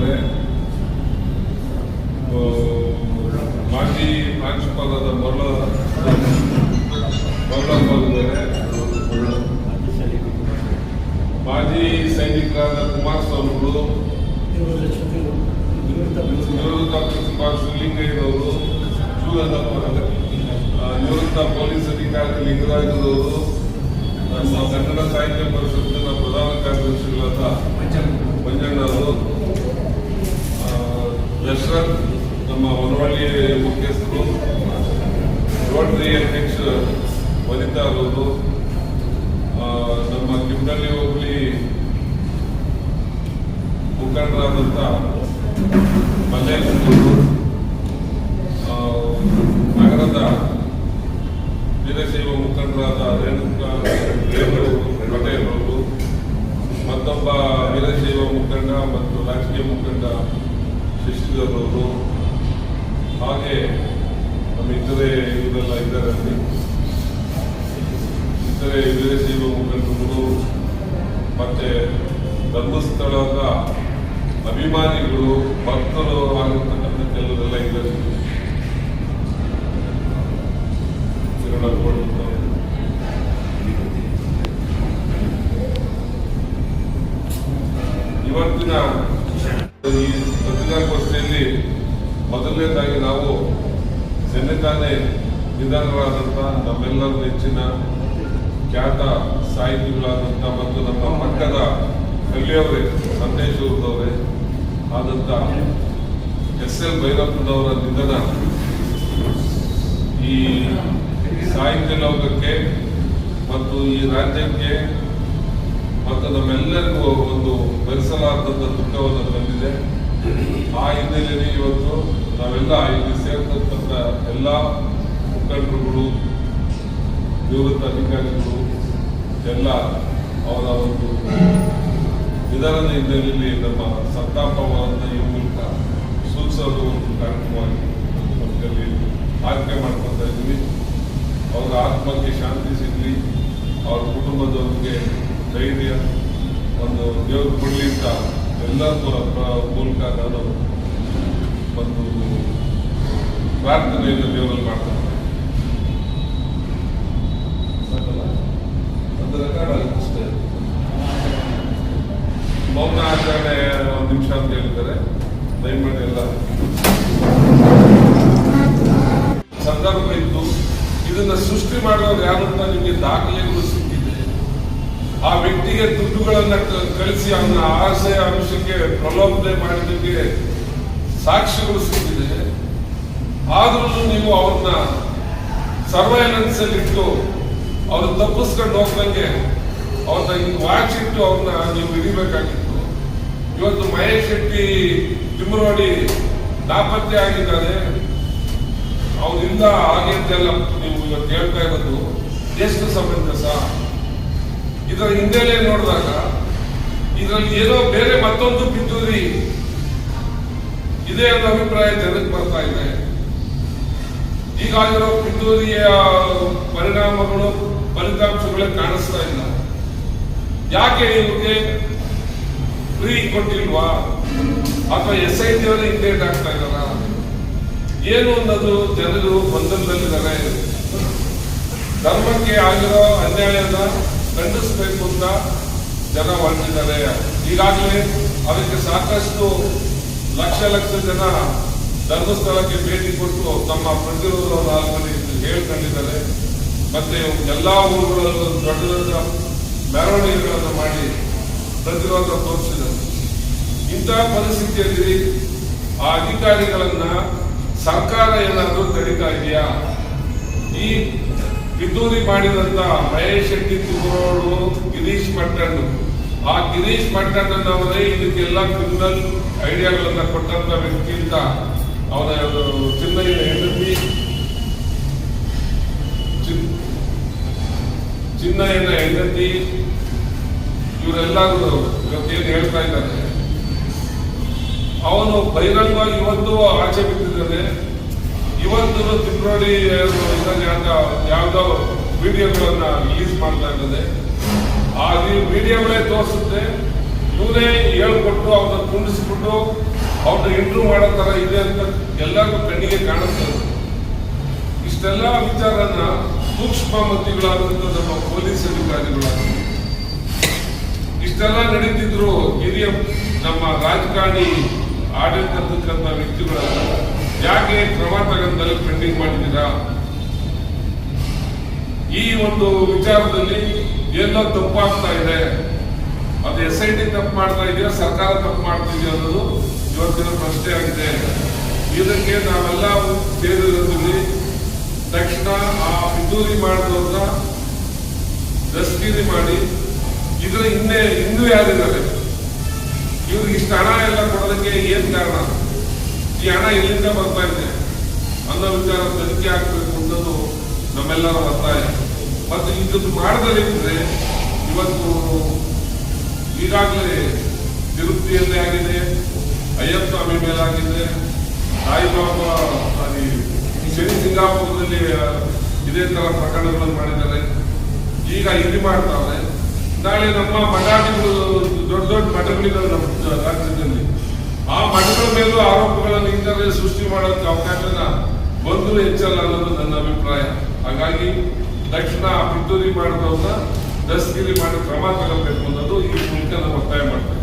ಅವರೇ ಮಾಜಿ ಪ್ರಾಂಶುಪಾಲದ ಮೊಲ ಮೊಲ್ಲಾರೆ ಮಾಜಿ ಸೈನಿಕರಾದ ಕುಮಾರಸ್ವಾಮಿ ನಿವೃತ್ತ ಪ್ರಿನ್ಸಿಪಾಲ್ ನಿವೃತ್ತ ಪೊಲೀಸ್ ಅಧಿಕಾರಿ ಲಿಂಗರಾಜರವರು ನಮ್ಮ ಕನ್ನಡ ಸಾಹಿತ್ಯ ಪರಿಷತ್ ದಶರಥ್ ನಮ್ಮ ಹೊನವಳ್ಳಿ ಮುಖ್ಯಸ್ಥರು ರೋಟರಿ ಅಧ್ಯಕ್ಷ ವನಿತಾ ಅವರು ನಮ್ಮ ಕಿಂಬಳ್ಳಿ ಹೋಬಳಿ ಮುಖಂಡರಾದಂಥ ಮಲ್ಲೇಶ್ವರರು ಆ, ನಗರದ ವೀರಶೈವ ಮುಖಂಡರಾದ ರೇಣುಕಾ ರೇಣು ಪಟೇಲ್ ಅವರು ಮತ್ತೊಬ್ಬ ವೀರಶೈವ ಮುಖಂಡ ಮತ್ತು ರಾಜಕೀಯ ಮುಖಂಡ ಅವರು ಹಾಗೆ ನಮ್ಮ ಇತರೆ ಇವರೆಲ್ಲ ಇದ್ದಾರೆ ಅಲ್ಲಿ ಇತರೆ ವೀರಶೈವ ಮುಖಂಡರು ಮತ್ತೆ ಧರ್ಮಸ್ಥಳದ ಅಭಿಮಾನಿಗಳು, ಭಕ್ತರು ಆಗಿರ್ತಕ್ಕಂಥ ಕೆಲವರೆಲ್ಲ ಇದ್ದಾರೆ. ಪತ್ರಿಕಾಗೋಷ್ಠಿಯಲ್ಲಿ ಮೊದಲನೇದಾಗಿ ನಾವು ನಿನ್ನೆ ತಾನೇ ನಿಧನರಾದಂಥ ನಮ್ಮೆಲ್ಲರ ನೆಚ್ಚಿನ ಖ್ಯಾತ ಸಾಹಿತಿಗಳಾದಂಥ ಮತ್ತು ನಮ್ಮ ಪಕ್ಕದ ಕಲ್ಲಿಯವರೇ ಸಂದೇಶವರದವರೇ ಆದಂಥ ಎಸ್ ಎಲ್ ಭೈರಪ್ಪನವರ ನಿಧನ ಈ ಸಾಹಿತ್ಯ ಲೋಕಕ್ಕೆ ಮತ್ತು ಈ ರಾಜ್ಯಕ್ಕೆ ಮತ್ತು ನಮ್ಮೆಲ್ಲರಿಗೂ ಒಂದು ಭರಿಸಲಾರದಂಥ ದುಃಖವನ್ನು ತಂದಿದೆ ಆ ಹಿನ್ನೆಲೆಯಲ್ಲಿ ಇವತ್ತು ನಾವೆಲ್ಲ ಇಲ್ಲಿ ಸೇರ್ತಕ್ಕಂಥ ಎಲ್ಲ ಮುಖಂಡರುಗಳು, ನಿವೃತ್ತ ಅಧಿಕಾರಿಗಳು, ಎಲ್ಲ ಅವರ ಒಂದು ನಿಧನದ ಹಿನ್ನೆಲೆಯಲ್ಲಿ ನಮ್ಮ ಸಂತಾಪವನ್ನು ಈ ಮೂಲಕ ಸೂಚಿಸೋದು ಒಂದು ಕಾರ್ಯಕ್ರಮವಾಗಿ ನಮ್ಮಲ್ಲಿ ಆಯ್ಕೆ ಮಾಡ್ಕೊತಾ ಇದ್ದೀವಿ. ಅವರ ಆತ್ಮಕ್ಕೆ ಶಾಂತಿ ಸಿಗಲಿ, ಅವ್ರ ಕುಟುಂಬದವರಿಗೆ ಧೈರ್ಯ, ಒಂದು ದೇವರು ಕೊಡಲಿ ಅಂತ ಎಲ್ಲರ ಮೂ- ಮೂಲಕ ನಾನು ಒಂದು ಪ್ರಾರ್ಥನೆಯನ್ನು ದೇವರಲ್ಲಿ ಮಾಡ್ತಾರೆ ಮೌನ ಆಚರಣೆ ಒಂದು ನಿಮಿಷ ಅಂತ ಹೇಳಿದ್ದಾರೆ. ದಯಮಾಡಿ ಎಲ್ಲ ಸಂದರ್ಭ ಇತ್ತು ಇದನ್ನ ಸೃಷ್ಟಿ ಮಾಡೋರು ಯಾರು ಅಂತ ನಿಮಗೆ ದಾಖಲೆಗಳು ಆ ವ್ಯಕ್ತಿಗೆ ದುಡ್ಡುಗಳನ್ನ ಕಳಿಸಿ ಅವನ ಆಸೆ ಅಂಶಕ್ಕೆ ಪ್ರಲೋಭನೆ ಮಾಡಿದ್ದಕ್ಕೆ ಸಾಕ್ಷಿಗಳು ಸಿಕ್ಕಿದೆ ಆದ್ರೂ ನೀವು ಅವ್ರನ್ನ ಸರ್ವೈಲೆನ್ಸ್ ಅಲ್ಲಿ ಇಟ್ಟು ಅವ್ರ ತಪ್ಪಿಸ್ಕೊಂಡು ಹೋಗ್ದಂಗೆ ಅವ್ರನ್ನ ಹಿಂಗ್ ವಾಚ್ ಇಟ್ಟು ಅವ್ರನ್ನ ನೀವು ಹಿಡಿಬೇಕಾಗಿತ್ತು. ಇವತ್ತು ಮಹೇಶ್ ಶೆಟ್ಟಿ ತಿಮ್ಮರೋಡಿ ನಾಪತ್ತೆ ಆಗಿದ್ದಾರೆ. ಅವರಿಂದ ಹಾಗೆ ಅಂತೆಲ್ಲ ನೀವು ಇವತ್ತು ಹೇಳ್ತಾ ಇರೋದು. ಎಷ್ಟು ಸಮಂಜಸ ಇದರ ಹಿನ್ನೆಲೆ ನೋಡಿದಾಗ, ಇದರಲ್ಲಿ ಏನೋ ಬೇರೆ ಮತ್ತೊಂದು ಪಿತೂರಿ ಇದೆ ಅನ್ನೋ ಅಭಿಪ್ರಾಯ ಜನಕ್ಕೆ ಬರ್ತಾ ಇದೆ. ಈಗಾಗಿರೋ ಪಿತೂರಿಯ ಪರಿಣಾಮಗಳು, ಫಲಿತಾಂಶಗಳೇ ಕಾಣಿಸ್ತಾ ಇಲ್ಲ. ಯಾಕೆ ಇವ್ರಿಗೆ ಫ್ರೀ ಕೊಟ್ಟಿಲ್ವಾ? ಅಥವಾ ಎಸ್ ಐ ಟಿ ಅವರೇ ಇಂಡೇಟ್ ಆಗ್ತಾ ಇದಾರ ಏನು ಅನ್ನೋದು ಜನರು ಬಂಧನದಲ್ಲಿದ್ದಾರೆ ಧರ್ಮಕ್ಕೆ ಆಗಿರೋ ಅನ್ಯಾಯನ ಖಂಡಿಸಬೇಕು ಅಂತ ಜನ ಹೊರಟಿದ್ದಾರೆ. ಈಗಾಗಲೇ ಅದಕ್ಕೆ ಸಾಕಷ್ಟು ಲಕ್ಷ ಲಕ್ಷ ಜನ ಧರ್ಮಸ್ಥಳಕ್ಕೆ ಭೇಟಿ ಕೊಟ್ಟು ತಮ್ಮ ಪ್ರತಿರೋಧವನ್ನು ಹೇಳ್ಕೊಂಡಿದ್ದಾರೆ. ಮತ್ತೆ ಎಲ್ಲ ಊರುಗಳಲ್ಲೂ ದೊಡ್ಡ ದೊಡ್ಡ ಮೆರವಣಿಗೆಗಳನ್ನು ಮಾಡಿ ಪ್ರತಿರೋಧ ತೋರಿಸಿದ್ದಾರೆ. ಇಂತಹ ಪರಿಸ್ಥಿತಿಯಲ್ಲಿ ಆ ಅಧಿಕಾರಿಗಳನ್ನ ಸರ್ಕಾರ ಏನಾದರೂ ತಡೀತಾ ಇದೆಯಾ? ಈ ಪಿತೂರಿ ಮಾಡಿದಂತ ಮಹೇಶ್ ಶೆಟ್ಟಿ ತುಮರೋಡು ಗಿರೀಶ್ ಮಟ್ಟಣ್ಣು. ಆ ಗಿರೀಶ್ ಮಟ್ಟಣ್ಣನವರೇ ಇದಕ್ಕೆಲ್ಲ ಕ್ರಿಮಿನಲ್ ಐಡಿಯಾಗಳನ್ನ ಕೊಟ್ಟಂತ ವ್ಯಕ್ತಿ ಅಂತ ಅವನ ಚಿನ್ನಯ್ಯನ ಹೆಂಡತಿ ಚಿನ್- ಚಿನ್ನಯ್ಯನ ಹೆಂಡತಿ, ಇವರೆಲ್ಲರೂ ಇವತ್ತೇನು ಹೇಳ್ತಾ ಇದ್ದಾರೆ. ಅವನು ಬಹಿರಂಗವಾಗಿ ಇವತ್ತು ಆಚೆ ಬಿಟ್ಟಿದ್ದಾನೆ ಇವತ್ತು ತಿಪ್ರೋಡಿ ಯಾವ್ದೋ ವಿಡಿಯೋಗಳನ್ನ ರಿಲೀಸ್ ಮಾಡ್ತಾ ಇರ್ತದೆ ಆ ವಿಡಿಯೋಗಳೇ ತೋರಿಸುತ್ತೆ ಇವನೇ ಹೇಳ್ಕೊಟ್ಟು ಅವ್ರನ್ನ ಕುಂಡಿಸ್ಬಿಟ್ಟು ಅವ್ರನ್ನ ಇಂಟ್ರೂ ಮಾಡೋ ತರ ಇದೆ ಅಂತ ಎಲ್ಲರಿಗೂ ಕಣ್ಣಿಗೆ ಕಾಣುತ್ತೆ. ಇಷ್ಟೆಲ್ಲ ವಿಚಾರನ ಸೂಕ್ಷ್ಮ ಮತಿಗಳಾದಂಥ ನಮ್ಮ ಪೊಲೀಸ್ ಅಧಿಕಾರಿಗಳು ಇಷ್ಟೆಲ್ಲ ನಡೀತಿದ್ರು ಹಿರಿಯ ನಮ್ಮ ರಾಜಕಾರಣಿ ಆಡಳಿತ ವ್ಯಕ್ತಿಗಳನ್ನ ಯಾಕೆ ಕ್ರಮ ತಗೊಂಡಲ್ಲಿ ಪೆಂಡಿಂಗ್ ಮಾಡಿದ್ದೀರಾ ಈ ಒಂದು ವಿಚಾರದಲ್ಲಿ ಎಲ್ಲೋ ತಪ್ಪಾಗ್ತಾ ಇದೆ. ಅದು ಎಸ್ ಐ ಟಿ ತಪ್ಪು ಮಾಡ್ತಾ ಇದೆಯಾ, ಸರ್ಕಾರ ತಪ್ಪು ಮಾಡ್ತಿದೆಯಾ ಅನ್ನೋದು ಇವತ್ತಿನ ಪ್ರಶ್ನೆ ಆಗಿದೆ. ಇದಕ್ಕೆ ನಾವೆಲ್ಲ ಸೇರಿರೋದ್ರಲ್ಲಿ ತಕ್ಷಣ ಆ ಪಿತೂರಿ ಮಾಡಿದವ್ರನ್ನ ದಸ್ತೀರಿ ಮಾಡಿ, ಇದ್ರ ಹಿಂದೆ ಇನ್ನೂ ಯಾರಿದ್ದಾರೆ? ಇವ್ರಿಗೆ ಇಷ್ಟು ಹಣ ಎಲ್ಲ ಕೊಡೋದಕ್ಕೆ ಏನ್ ಕಾರಣ? ಈ ಹಣ ಎಲ್ಲಿಂದ ಬರ್ತಾ ಇದೆ? ಅನ್ನೋ ವಿಚಾರ ತನಿಖೆ ಆಗ್ಬೇಕು ಅನ್ನೋದು ನಮ್ಮೆಲ್ಲರ ಒತ್ತಾಯ. ಮತ್ತು ಇದನ್ನು ಮಾಡದಲ್ಲಿದ್ರೆ ಇವತ್ತು ಈಗಾಗಲೇ ತಿರುಪತಿಯಲ್ಲಿ ಆಗಿದೆ ಅಯ್ಯಪ್ಪ ಸ್ವಾಮಿ ಮೇಲಾಗಿದೆ ಸಾಯಿಬಾಬಾ ಅಲ್ಲಿ ಶನಿ ಸಿಂಗಾಪುರದಲ್ಲಿ ಇದೇ ತರ ಪ್ರಕರಣಗಳನ್ನು ಮಾಡಿದ್ದಾರೆ. ಈಗ ಇಲ್ಲಿ ಮಾಡ್ತಾವೆ ನಾಳೆ ನಮ್ಮ ಮಠಾಧಿಗಳು ದೊಡ್ಡ ದೊಡ್ಡ ಮಠಗಳಿದ್ದಾವೆ ನಮ್ಮ ರಾಜ್ಯದಲ್ಲಿ. ಆ ಮಠಗಳ ಮೇಲೂ ಆರೋಪಗಳನ್ನು ಇಂಥವೇ ಸೃಷ್ಟಿ ಮಾಡೋದಕ್ಕೆ ಅವಕಾಶನ ಬಂದು ಹೆಚ್ಚಲ್ಲ ಅನ್ನೋದು ನನ್ನ ಅಭಿಪ್ರಾಯ. ಹಾಗಾಗಿ ತಕ್ಷಣ ಪಿತೂರಿ ಮಾಡಿದವ್ರನ್ನ ದಸ್ಗಿರಿ ಮಾಡಿ ಕ್ರಮ ತಗೋಬೇಕು ಅನ್ನೋದು ಈ ಮೂಲಕ ಒತ್ತಾಯ ಮಾಡ್ತೇವೆ